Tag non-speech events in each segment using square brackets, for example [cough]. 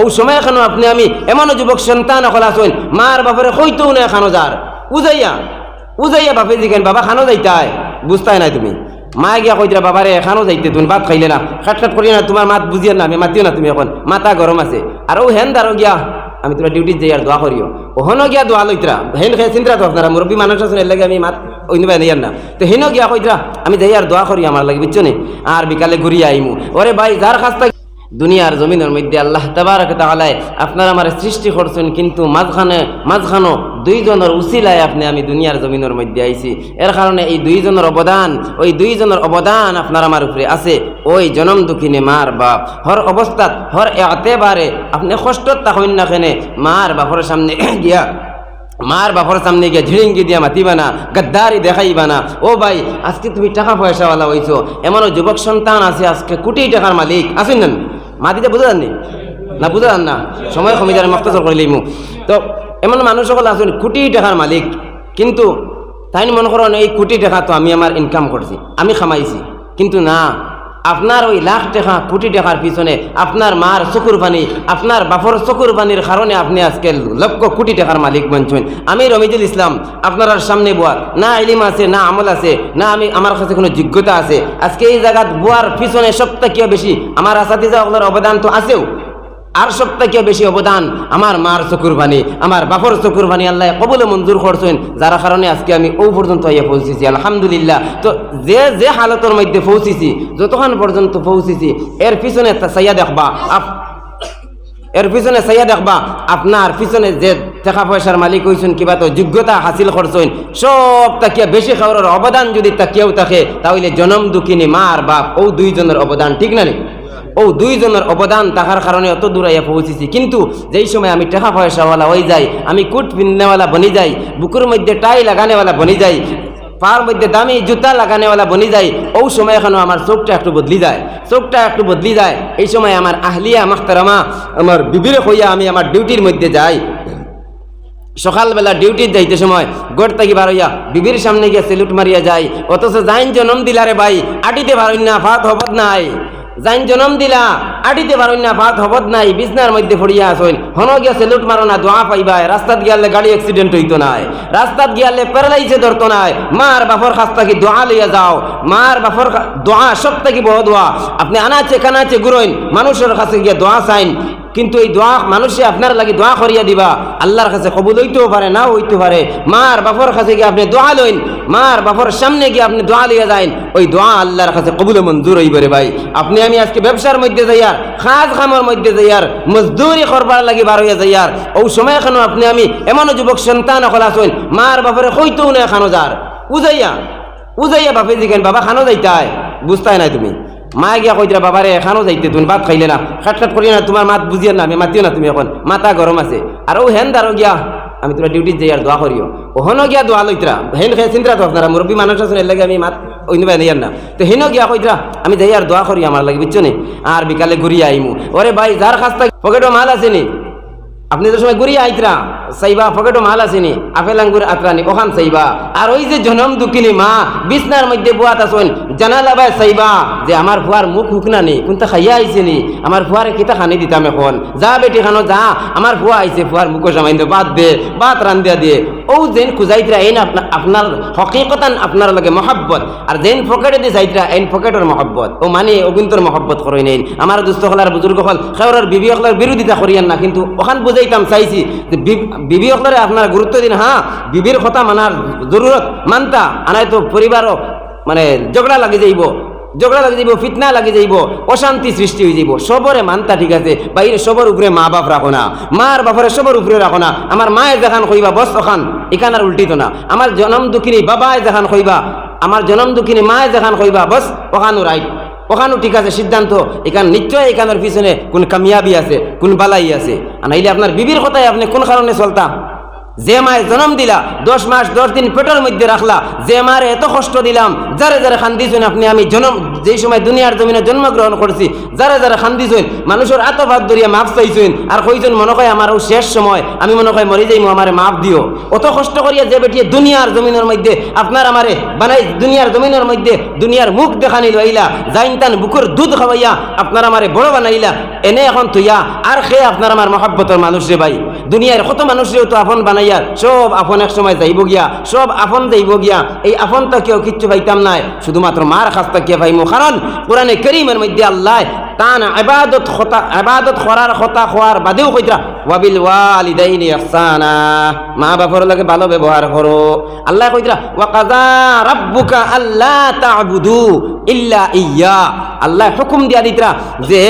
ও সময় এখানো আপনি, আমি এমনও যুবক সন্তান অকল আসুন মার বাপরে হইতেও না এখানো যার উজাইয়া উজাইয়া বাপে জিকেন বাবা খানো যাইতাই বুঝতাই নাই তুমি। মা গিয়া কইতরা বাবারে এখানো যাইতে তুমি ভাত খাইলে না। খাট খাট করি না তোমার মাত বুঝিয়ে না, আমি মাতিও না তুমি এখন মাথা গরম আছে। আর ও হেন দারো গিয়া, আমি তোরা ডিউটিত যাই আর দোয়া করিও ওহনো গিয়া দোয়া লইতরা হেন খেয়ে চিন্তা তো আপনারা মুরব্বী মানুষ আছেন এর লাগে আমি মাত নেই না। তো হেন গিয়া কইতরা আমি যাই আর দোয়া করি আমার লাগে বুঝছ নি আর বিকালে ঘুরিয়ে আইমু ওরে ভাই যার থেকে দুনিয়ার জমিনের মধ্যে আল্লাহ তাবারক তাআলায় আপনার আমার সৃষ্টি করছেন, কিন্তু মাঝখানে, মাঝখানো দুইজনের উসিলায় আপনি, আমি দুনিয়ার জমিনের মধ্যে আইছি। এর কারণে এই দুইজনের অবদান, ওই দুইজনের অবদান আপনার আমার উপরে আছে। ওই জনম দুঃখিনী মার বাপ। হর অবস্থাত, হর এতেবারে আপনি কষ্ট তাহইন না কেনে, মার বাপর [coughs] সামনে গিয়া, মার বাপর সামনে গিয়ে ঝিড়িঙ্গি দিয়া মাতিবা না, গাদ্দারি দেখাইবা না, ও ভাই, আজকে তুমি টাকা পয়সাওয়ালা হইছো, এমনও যুবক সন্তান আছে, আজকে কোটি টাকার মালিক আসেন না? মা বুঝা যাননি না বুঝা যান না। সময় কমি যারা মক্তসর করে লিমু তো, এমন মানুষ সকল আছে কোটি টাকার মালিক। কিন্তু তাই মনে করেন এই কোটি টাকা তো আমি আমার ইনকাম করছি আমি খামাইছি। কিন্তু না আপনার ওই লাখ টাকা, কোটি টাকার পিছনে আপনার মার চকুর পানি আপনার বাপর চকুর পানির কারণে আপনি আজকে লক্ষ কোটি টাকার মালিক বনছেন। আমি রমিজুল ইসলাম, আপনার সামনে বোয়ার। না ইলিম আছে, না আমল আছে, না আমি আমার কাছে কোনো যোগ্যতা আছে। আজকে এই জায়গাত বোয়ার পিছনে সবথেকে বেশি আমার আসাদিজা অবদান তো আছেও। আর সবথেকে বেশি অবদান আমার মার চকুর বাণী, আমার বাপর চকুর বাণী আল্লাহ কবলে মঞ্জুর করছেন, যার কারণে আজকে আমি ও পর্যন্ত ইয়ে পৌঁছেছি, আলহামদুলিল্লাহ তো যে যে হালতের মধ্যে পৌঁছেছি, যতক্ষণ পর্যন্ত পৌঁছেছি, এর পিছনে সাইয়া দেখবা, আপ- এর পিছনে চাইয়া দেখবা, আপনার পিছনে যে টাকা পয়সার মালিক হয়েছেন কিবা তো যোগ্যতা হাসিল করছেন, সব তাকিয়া বেশি খাওয়ার অবদান যদি তাকিয়াও থাকে, তাহলে জনম দুঃখিনী মার বাপ ও দুইজনের অবদান, ঠিক না নি? ও দুইজনের অবদান থাকার কারণে অত দূর আইয়া পৌঁছেছি। কিন্তু যেই সময় আমি টাকা পয়সাওয়ালা হয়ে যাই, আমি কুট পিন্নেওয়ালা বনি যাই, বুকুর মধ্যে টাই লাগানেওয়ালা বনি যাই, পার মধ্যে দামি জুতা লাগানেওয়ালা বনি যায় ও সময় এখনও আমার চোখটা একটু বদলি যায়। চোখটা একটু বদলি যায়। এই সময় আমার আহলিয়া মাখতারামা আমার বিবিরে হইয়া আমি আমার ডিউটির মধ্যে যাই। সকালবেলা ডিউটির যাইতে সময় গোট থাকি বার হইয়া বিবির সামনে গিয়ে সেলুট মারিয়া যাই। অথচ যাইন জনম দিলারে ভাই, আটিতে পারই না ভাত হবত নাই। জাইন জনম দিলা আটিতে পারই না ভাত হবত নাই, বিছনার মধ্যে পড়িয়া আসইন হন গিয়া লুট মারো না, দোয়া পাইবাই, রাস্তাত গিয়ালে গাড়ি অ্যাক্সিডেন্ট হইতো নাই। রাস্তাত গিয়ালে প্যারালাইসে ধরতো নাই। মার বাপর খাস্তা থাকি দোয়া লইয়া যাও। মার বাপর কা- দোয়া সব থেকে বড় দোয়া। আপনি আনাচে কানাচে ঘুরইন, মানুষের কাছে গিয়ে দোয়া চাইন। কিন্তু এই দোয়া মানুষে আপনার লাগি দোয়া করিয়া দিবা। আল্লাহর কাছে কবুল হইতেও পারে না হইতে পারে। মার বাপর কাছে গিয়ে আপনি দোয়া লইন, মার বাপর সামনে গিয়ে আপনি দোয়া লইয়া যাইন। ওই দোয়া আল্লাহর কাছে কবুল মঞ্জুর হইবে রে ভাই। আপনি আমি আজকে ব্যবসার মধ্যে যাইয়ার খাজ খামর মধ্যে যাইয়ার, মজদুরি করবার লাগি বার হইয়া যাইয়ার। ও সময় এখনও আপনি আমি এমনও যুবক সন্তান অকল আসুন মার বাপরে হইতেও না এখানো যার। উজাইয়া উজাইয়া বাপে জিকেন বাবা খানো যাইতাই বুঝতাই নাই তুমি। মা গিয়া কইতরা বাবারে, এখানেও যাইতে তুমি ভাত খাইলে না। খাট খাট করি না, তোমার মাত বুঝিয়ে না, আমি মাতিও না তুমি এখন। মাথা গরম আছে। আর ও হেন দারো গিয়া, আমি তোরা ডিউটিত যাই আর দোয়া করিও। ওহনো গিয়া দোয়া লইতরা। হেন খেয়ে চিন্তা তো আপনারা, মুরব্বী মানুষ আছেন, এর লাগে আমি মাত নিবা নেই না। তো হেনও গিয়া কইতরা, আমি যাই আর দোয়া করি আমার লাগে, বুঝছ নি? আর বিকালে ঘুরিয়ে আইমু। ওরে ভাই, যার খাস্তা পকেটও মাল আছে নি? আপনি তো সময় ঘুরিয়ে আইতরা সাইবা পকেটও মাল আসেনি আপেল আঙ্গুর আতরানি, ওখান সাইবা আর ওই যে জনম দুকিনি মা, বিছনার মধ্যে বুয়াত আসুন জানালা বাই সাইবা যে আমার ফুয়ার মুখ হুকনা নি কোনটা খাইয়া আইসেনি আমার ফুয়ারে কিতা খানি দিতাম এখন? যা বেটি খানো যা, আমার ফুয়া আইছে, ফুয়ার মুখ সামাইন বাদ দে, বাত রান্দিয়া দিয়ে ও যেন খুঁজাইতরা এই আপনার হকিকতান আপনার লগে মহাব্বত আর যেন পকেটে দিয়ে যাইতরা এন পকেটের মহব্বত। ও মানে অগুন্তর মহব্বত করই নেই আমার দুস্থ হলার বুজুর্গ হল সেওরার বিবি হলার বিরোধিতা করিয়ান না, কিন্তু ওখান বুঝাইতাম চাইছি যে বিবি হলরে আপনার গুরুত্ব দিন হ্যাঁ বিবির কথা মানার জরুরত মানতা আনাই তো পরিবারও মানে ঝগড়া লাগি যাইব। ঝগড়া লাগি যাইব, ফিতনা লাগি যাইব, অশান্তি সৃষ্টি হয়ে যাইব, সবরে মানতা ঠিক আছে, বাইরে সবর উপরে মা বাপ রাখো না, মার বাপরে সবর উপরে রাখো না, আমার মায়ে দেখান কইবা, বস ওখান, এখান আর উল্টিত না, আমার জনম দুঃখিনী বাবায় দেখান কইবা, আমার জনম দুঃখিনী মায়ে দেখান কইবা, বস ওখানো রাইট ওখানেও ঠিক আছে, সিদ্ধান্ত, এখানে নিশ্চয় এখানের পিছনে কোন কামিয়াবি আছে, কোন বালাই আছে, আর নাইলে আপনার বিবির কথায় আপনি কোন কারণে চলতা? যে মায় জন্ম দিলা, দশ মাস, দশ দিন পেটের মধ্যে রাখলা যে মারে এত কষ্ট দিলাম যারে যারে খান্দিছেন আপনি, আমি জন্ম, যেই সময় দুনিয়ার জমিনে জন্মগ্রহণ করছি যারে যারে খান্দিছেন মানুষের আতভাত ধরিয়া মাফ চাইছেন আর কইছেন, মনে হয় আমারও শেষ সময়, আমি মনে হয় মরি যাইমু আমারে মাফ দিও অত কষ্ট করিয়া যে বেটিয়ে দুনিয়ার জমিনের মধ্যে আপনার আমারে বানাই দুনিয়ার জমিনের মধ্যে দুনিয়ার মুখ দেখানি লইলা যাইন তান বুকুর দুধ খাওয়াইয়া আপনার আমারে বড় বানাইলা, এনে এখন তুইয়া আর খেয়ে আপনার আমার মহাব্বতের মানুষ রে ভাই। দুনিয়ার কত মানুষরেও তো আপন বানাইয়া সব আপন এক সময় যাইব গিয়া, সব আপন যাইব গিয়া, এই আপন কেউ কিচ্ছু পাইতাম নাই। শুধুমাত্র মার খাস তাকিয়া পাইমু। কারণ কোরআনে করিমের মধ্যে আল্লাহ তান আবাদত খতা আবাদত করার কথা খোয়ার বাদেও কইতরা ওয়াবিল ওয়ালিদাইনি ইহসানা মা বাবার লগে ভালো ব্যবহার করো। আল্লাহ কইতরা ওয়া কাযা রাব্বুকা আল্লা তা'বুদু ইল্লা ইয়্যা আল্লাহ হুকুম দিয়া দিতরা যে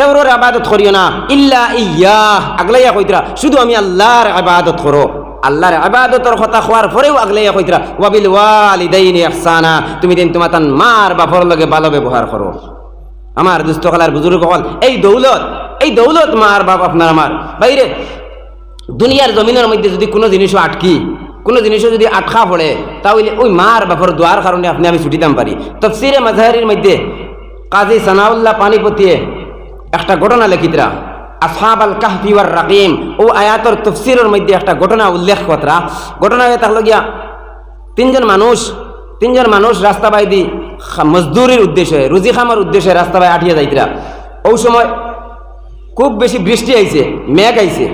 খেবরের আবাদত করিও না। ইল্লা ইয়া আগলাইয়া কইতরা, শুধু আমি আল্লাহর আবাদত করো। আল্লাহর আবাদতর কথা খোয়ার পরেও আগলাইয়া কইতরা, ওয়াবিল ওয়ালিদাইনি ইহসানা তুমি দিন তোমার তান মার বাপর লগে ভালো ব্যবহার করো। আমার দুস্থ খালার বুজুর্গ হল, এই দৌলত এই দৌলত মার বাপ আপনার আমার। বাইরে, দুনিয়ার জমিনের মধ্যে যদি কোনো জিনিসও আটকি, কোনো জিনিসও যদি আটকা পড়ে, তাহলে ওই মার বাপর দোয়ার কারণে আপনি আমি ছুটি দাম পারি। তফসিরে মাঝারির মধ্যে কাজী সানাউল্লাহ পানিপতিয়ে একটা ঘটনা লেখিতরা আসহাব আল কাহফি ওয়ার রাকিম ও আয়াতর তফসিরের মধ্যে একটা ঘটনা উল্লেখ কতরা ঘটনা হয়ে থাকল গিয়া তিনজন মানুষ তিনজন মানুষ রাস্তা বাইদি মজদুরির উদ্দেশ্যে, রুজি খামার উদ্দেশ্যে রাস্তা বাই আঠিয়া যাইতরা ওই সময় খুব বেশি বৃষ্টি আইছে, মেঘ আইছে।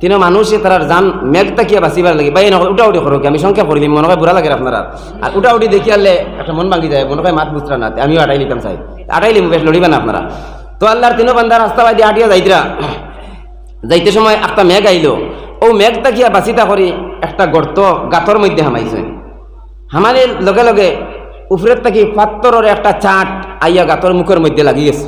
কিন্তু মানুষে তারা জান মেঘ তাকিয়া বাঁচিবার লাগে। বাই নকল উঠা উঠি করো আমি সংখ্যা করি দিম মনে হয় বুড়া লাগে আপনারা। আর উঠা উঠি দেখি আনলে একটা মন ভাঙি যায়, মনে হয় মাত বুঝরা না। আমিও আটাই নিতাম চাই। আটাই লিম, বেশ লড়িবেন আপনারা। তো আল্লাহর তিনো বান্দা রাস্তা বাইদি আটিয়া যাইতরা। যাইতে সময় একটা মেঘ আইলো। ও মেঘ তাকিয়া বাঁচিতা করি একটা গর্ত গাতর মধ্যে হামাইছে। হামানির লগে লগে উপরের থাকি পাত্তরের একটা চাট আইয়া গাতর মুখের মধ্যে লাগি গেছে।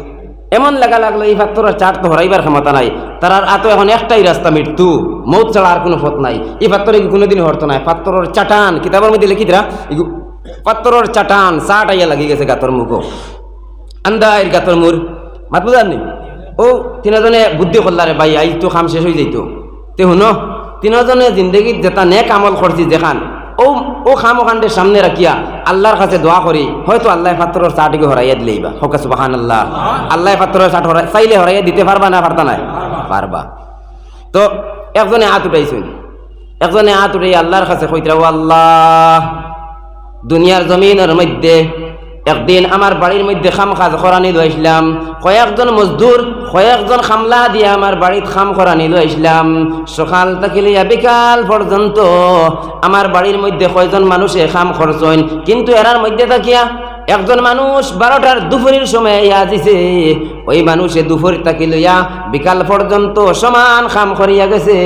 এমন লাগা লাগল এই পাত্তরের চাট তো হরাইবার ক্ষমতা নাই। তার আর আতো এখন একটাই রাস্তা মৃত্যু। মৌত ছাড়া আর কোনো পথ নাই। এই পাত্তরে কোনোদিন হরতো নাই। পাত্তরের চাটান, কিতাবের মধ্যে লিখি দিরা পাত্তরের চাটান, চাট আইয়া লাগি গেছে গাতর মুখো। আন্দায়ের গাতর মুর। মাত বুঝাননি ও, তিনজনে বুদ্ধি করলারে ভাই আই তো কাম শেষ হয়ে যাইতো। তে শুনো, তিনজনে জিন্দগিত যেটা নেক আমল করছি দেখান ও ও খাম ওখানটে সামনে রাখিয়া আল্লাহর কাছে দোয়া করি হয়তো আল্লাহ পাত্রের চাটিকে হরাইয়া দিলেইবা হকা সুবাহান আল্লাহ আল্লাহ পাত্রের চাট হরাই চাইলে হরাইয়া দিতে পারবা না পারতা নাই? পারবা তো, একজনে হাত উঠাইছেন। একজনে হাত উঠাই আল্লাহর কাছে কইতরা ও আল্লাহ দুনিয়ার জমিনের মধ্যে একদিন আমার বাড়ির মধ্যে খাম কাজ খরানি লইছিলাম। কয়েকজন মজদুর, কয়েকজন খামলা দিয়ে আমার বাড়িত খাম খরানি লইছিলাম। সকাল থাকিলিয়া বিকাল পর্যন্ত আমার বাড়ির মধ্যে কয়জন মানুষে খাম খরচইন, কিন্তু এরার মধ্যে থাকিয়া একজন মানুষ বারোটার দুপুরের সময় আজিছে ওই মানুষে দুপুর তাকি লইয়া বিকাল পর্যন্ত সমান খাম করিয়া গেছে।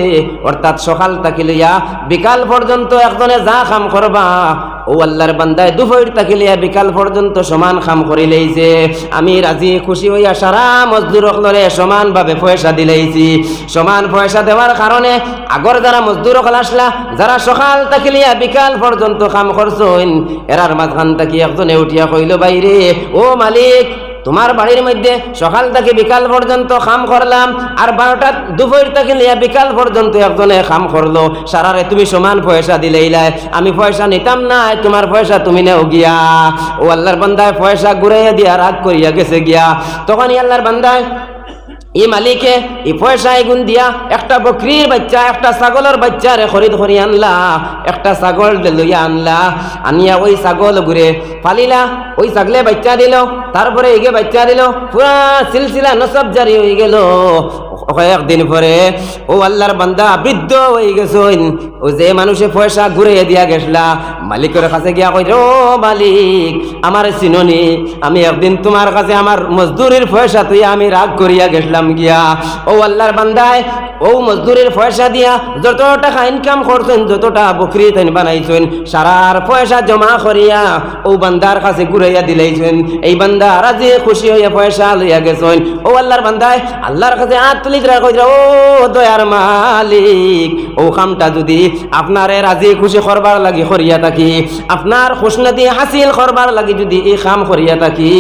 অর্থাৎ সকাল তাকি লইয়া বিকাল পর্যন্ত একজনে যা খাম করবা, ও আল্লাহর বান্দায় দুপুর তাকি লইয়া বিকাল পর্যন্ত সমান খাম করিলেইছে আমি রাজি খুশি হইয়া সারা মজদুর অকলরে সমানভাবে পয়সা দিলেইছি সমান পয়সা দেওয়ার কারণে আগর যারা মজদুর অকল আসলা, যারা সকাল তাকি লইয়া বিকাল পর্যন্ত কাম করছেন এরার মাঝখান তাকি একজনে উঠিয়া কইল, বাইরে, ও মালিক তোমার বাড়ির মধ্যে সকাল থেকে বিকাল পর্যন্ত খাম করলাম, আর বারোটা দুপুর থেকে নিয়ে বিকাল পর্যন্ত একজনে খাম করল। সারারে তুমি সমান পয়সা দিলেইলাই আমি পয়সা নিতাম না তোমার পয়সা তুমি নেও গিয়া। ও আল্লাহর বান্দায় পয়সা ঘুরাইয়া দিয়া, রাগ করিয়া গেছে গিয়া। তখনই আল্লাহর বান্দায় এই মালিকে এই পয়সা এগুন দিয়া একটা বকরির বাচ্চা, একটা ছাগলের বাচ্চা রে খরিদ করি আনলা, একটা ছাগল লইয়া আনলা, আনিয়া ওই ছাগল ঘুরে ফালিলা, ওই ছাগলে বাচ্চা দিল, তারপরে এগে বাচ্চা দিল, পুরা সিলসিলা নসব জারি হয়ে গেল। কয়েকদিন পরে, ও আল্লাহর বান্দা বৃদ্ধ হয়ে গেছেন। ও যে মানুষে পয়সা ঘুরে দিয়া গেছলা, মালিকের কাছে গিয়া কই ও মালিক, আমার চিননি, আমি একদিন তোমার কাছে আমার মজদুরির পয়সা তুই আমি রাগ করিয়া গেছিলাম গিয়া। ও আল্লাহর বান্দায়, ও মজদুরের পয়সা দিয়া যত টাকা ইনকাম করছেন, যতটা বকরি তেন বানাইছেন, সারার পয়সা জমা করিয়া ও বান্দার কাছে ঘুরাইয়া দিলাইছেন। এই বান্দা রাজি খুশি হইয়া পয়সা লইয়া গেছেন। ও আল্লাহর বান্দায়, আল্লাহর কাছে হাত লিজরা কইরা, ও দয়ার মালিক ও কামটা যদি আপনারে রাজি খুশি করবার লাগি করিয়া থাকি, আপনার খুশনতি হাসিল করবার লাগি যদি এই কাম করিয়া থাকি,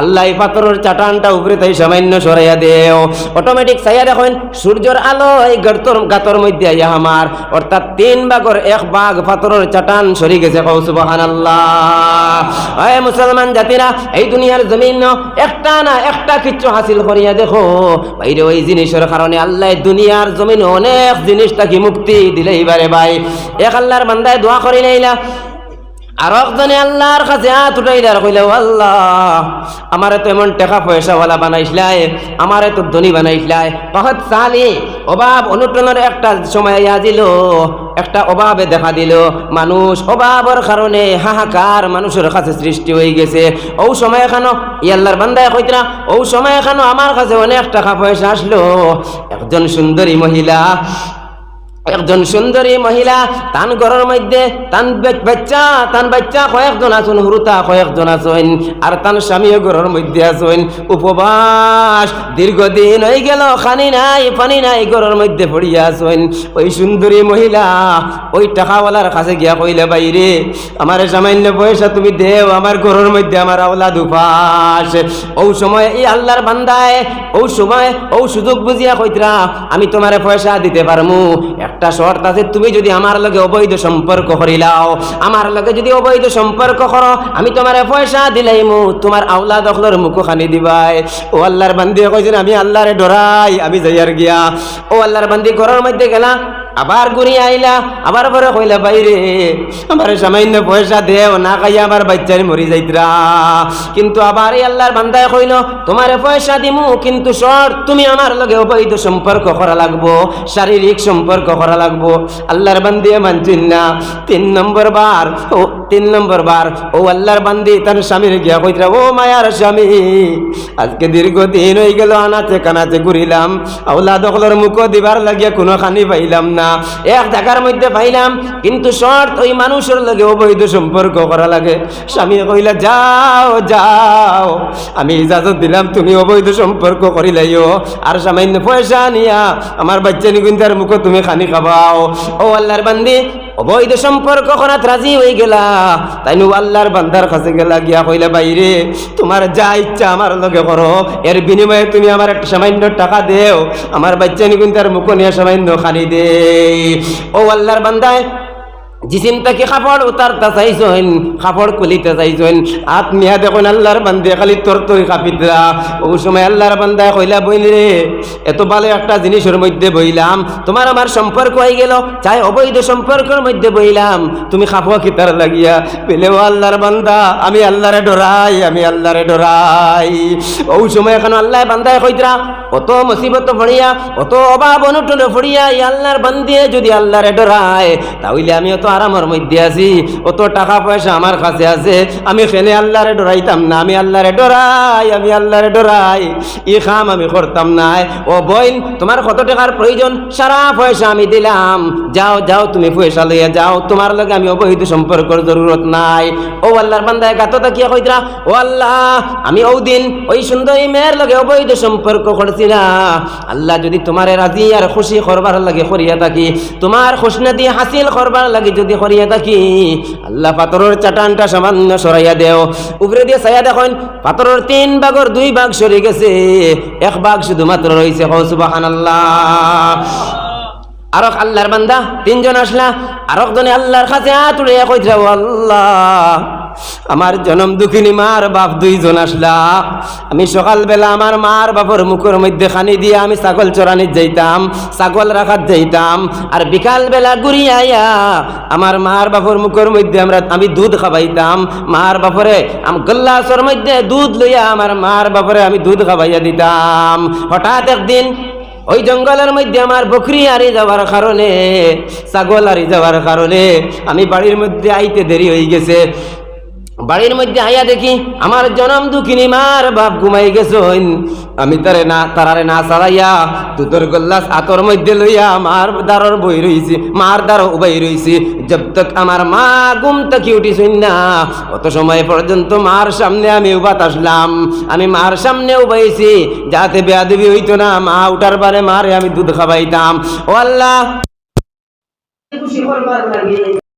আল্লাহ পাথরের চাটানটা উপরে তাই সামান্য সরাইয়া দেও। অটোমেটিক চাইয়া দেখেন, সূর্যের আলো এই গাতর মধ্যে আইয়া আমার, অর্থাৎ তিন ভাগর এক ভাগ পাথরের চাটান সরি গেছে। কৌ সুবহান আল্লাহ মুসলমান জাতিরা, এই দুনিয়ার জমিন একটা না একটা কিচ্ছু হাসিল করিয়া দেখো। বাইরে ওই জিনিসের কারণে আল্লাহ দুনিয়ার জমিন অনেক জিনিস তাকে মুক্তি দিলে এবারে ভাই। এক আল্লাহর বান্দায় দোয়া করি নাইলা আর একজনে আল্লাহর কাছে হাত উঠাইলার কইলে, "ও আল্লাহ, আমার তো এমন টাকা পয়সাওয়ালা বানাইছিলাই, আমার তো ধনী বানাইছিলাই। বহুত সালি, অভাব অনুটনের একটা সময় দিল, একটা অভাবে দেখা দিল। মানুষ অভাবের কারণে হাহাকার মানুষের কাছে সৃষ্টি হয়ে গেছে। ও সময় এখানো, ই আল্লাহর বান্দায় কইতরা ও সময় এখানো আমার কাছে অনেক টাকা পয়সা আসলো। একজন সুন্দরী মহিলা একজন সুন্দরী মহিলা তান ঘরের মধ্যে, তান বাচ্চা তান বাচ্চা কয়েকজন আছেন, হুরুতা কয়েকজন আছেন, আর তান স্বামীও ঘরের মধ্যে আছেন। উপবাস দীর্ঘদিন হয়ে গেল, খানি নাই, পানি নাই, ঘরের মধ্যে পড়িয়া আছেন। ওই সুন্দরী মহিলা ওই টাকাওয়ালার কাছে গিয়া কইলে, বাইরে, আমার সামান্য পয়সা তুমি দেও, আমার ঘরের মধ্যে আমার আওলাদ উপাস। ও সময় এই আল্লাহর বান্দায়, ও সময় ও সুযোগ বুঝিয়া কইতরা, আমি তোমারে পয়সা দিতে পারমু একটা শর্ত আছে, তুমি যদি আমার লগে অবৈধ সম্পর্ক করিলাও আমার লগে যদি অবৈধ সম্পর্ক করো, আমি তোমার পয়সা দিলাইমু তোমার আওলা দখলর মুখ খানি দিবাই। ও আল্লাহর বান্দি কইছেন, আমি আল্লাহরে ডরাই, আমি যাইয়ার গিয়া। ও আল্লাহর বান্দি ঘরের মধ্যে গেলা আবার ঘুরিয়ে আইলা, আবার পরে কইলা, বাইরে, আমার সামান্য পয়সা দেও না খাইয়া আমার বাচ্চারে মরি যাইতরা। কিন্তু আবার এই আল্লাহর বান্দায় কইল, তোমারে পয়সা দিমু, কিন্তু সর তুমি আমার লগে অবৈধ সম্পর্ক করা লাগবো, শারীরিক সম্পর্ক করা লাগবো। আল্লাহর বান্দিয়ে মানছেন না তিন নম্বর বার, ও তিন নম্বর বার, ও আল্লাহর বান্দি, তার স্বামীর গিয়া কইতরা ও মায়ার স্বামী, আজকে দীর্ঘদিন হয়ে গেল আনাতে কানাতে ঘুরিলাম আউলা দখলের মুখ দিবার লাগিয়া কোনো খানি পাইলাম না। এক জায়গার মধ্যে পাইলাম, কিন্তু শর্ট ওই মানুষের লগে অবৈধ সম্পর্ক করা লাগে। স্বামী কইলা যাও যাও, আমি ইজাজত দিলাম, তুমি অবৈধ সম্পর্ক করিলাইও। আর সামান্য পয়সা নিয়া আমার বাচ্চা নিগুন্দার মুখ তুমি খানি খাবাও। ও আল্লাহর বান্দি অবৈধ সম্পর্ক করাত রাজি হয়ে গেলা। তাই নু আল্লাহর বান্দার কাছে গেলা, গিয়া কইলা, বাইরে, তোমার যা ইচ্ছা আমার লগে করো। এর বিনিময়ে তুমি আমার একটা সামান্য টাকা দেও। আমার বাচ্চা নিগুন তার মুখ নিয়ে সামান্য খানি দে ও আল্লাহর বান্দায় জিসিমটাকে কাপড় উতারতে চাইছেন কাপড় কুলিতে চাইছেন হাত মিয়া দেখুন আল্লাহর বান্দে, খালি তোর তোর কাপিদরা ও সময় আল্লাহর বান্দায় কইলা, বইল রে, এত ভালো একটা জিনিসের মধ্যে বইলাম। তোমার আমার সম্পর্ক হয়ে গেল, চাই অবৈধ সম্পর্কের মধ্যে বইলাম। তুমি খাপো কিতার লাগিয়া পেলেও আল্লাহর বান্দা, আমি আল্লাহরে ডরাই, আমি আল্লাহরে ডরাই। ও সময় এখন আল্লাহ বান্দায় কইতরা, অত মুসিবত ফড়িয়া অত অভাব অনুটনে ফড়িয়া এই আল্লাহর বান্দিয়ে যদি আল্লাহরে ডরায়, তাহলে আমি অত আরামের মধ্যে আছি। অত টাকা পয়সা আমার কাছে আছে। আমি ফেনে আল্লাহরে ডরাইতাম না, আমি আল্লাহরে ডরাই, আমি আল্লাহরে ডরাই। ই খাম আমি করতাম না। ও বইন, তোমার কত টাকার প্রয়োজন? সারা পয়সা আমি দিলাম। যাও যাও, তুমি পয়সা লইয়া যাও। তোমার লগে আমি অবহিত সম্পর্কের জরুরত নাই। ও আল্লাহর বান্দায় গাত তাকিয়া কইতরা ও আল্লাহ, আমি ওই দিন ওই সুন্দরী মেয়ের লগে অবৈধ সম্পর্ক করছিলা আল্লাহ যদি তোমার রাজি আর খুশি করবার লাগে করিয়া থাকি, তোমার খুশনাদি হাসিল করবার লাগে যদি করিয়া থাকি, আল্লাহ পাথরের চাটানটা সামান্য সরাইয়া দেও। উপরে দিয়ে ছায়া দেখেন, পাথরের তিন ভাগর দুই ভাগ সরে গেছে। এক ভাগ শুধুমাত্র রয়েছে সুবাহান আল্লাহ আরক আল্লাহর বান্দা, তিনজন আসলা আরক জনে আল্লাহর কাছে আতুড়ে কইরা আল্লাহ। আমার জনম দুঃখিনী মার বাপ দুইজন আসলা। আমি সকালবেলা আমার মার বাপর মুখের মধ্যে খানি দিয়ে আমি ছাগল চড়ানির যাইতাম, ছাগল রাখাত যাইতাম। আর বিকাল বেলা ঘুরি আইয়া আমার মার বাপর মুখের মধ্যে আমরা আমি দুধ খাবাইতাম মার বাপরে আম গল্লাসর মধ্যে দুধ লইয়া আমার মার বাপরে আমি দুধ খাবাইয়া দিতাম। হঠাৎ একদিন ওই জঙ্গলের মধ্যে আমার বকরি হারিয়ে যাওয়ার কারণে, ছাগল হারিয়ে যাওয়ার কারণে আমি বাড়ির মধ্যে আইতে দেরি হয়ে গেছে। বাড়ির মধ্যে আইয়া দেখি, আমার জনম দুঃখিনী, মার বাপ ঘুমাই গেছইন আমি তারে না, তারারে না চালাইয়া, দুধর গল্লাস আতর মধ্যে লইয়া মার দারর বই রইছি, মার দ্বার উবাই রইছি। জব তক আমার মা ঘুম থেকে উঠিছইন না। অত সময় পর্যন্ত মার সামনে আমি উবাত আসলাম। আমি মার সামনে উবাইছি, যাতে বেয়াদবি হইতো না। মা উঠার পারে মারে আমি দুধ খাবাইতাম ও আল্লাহ!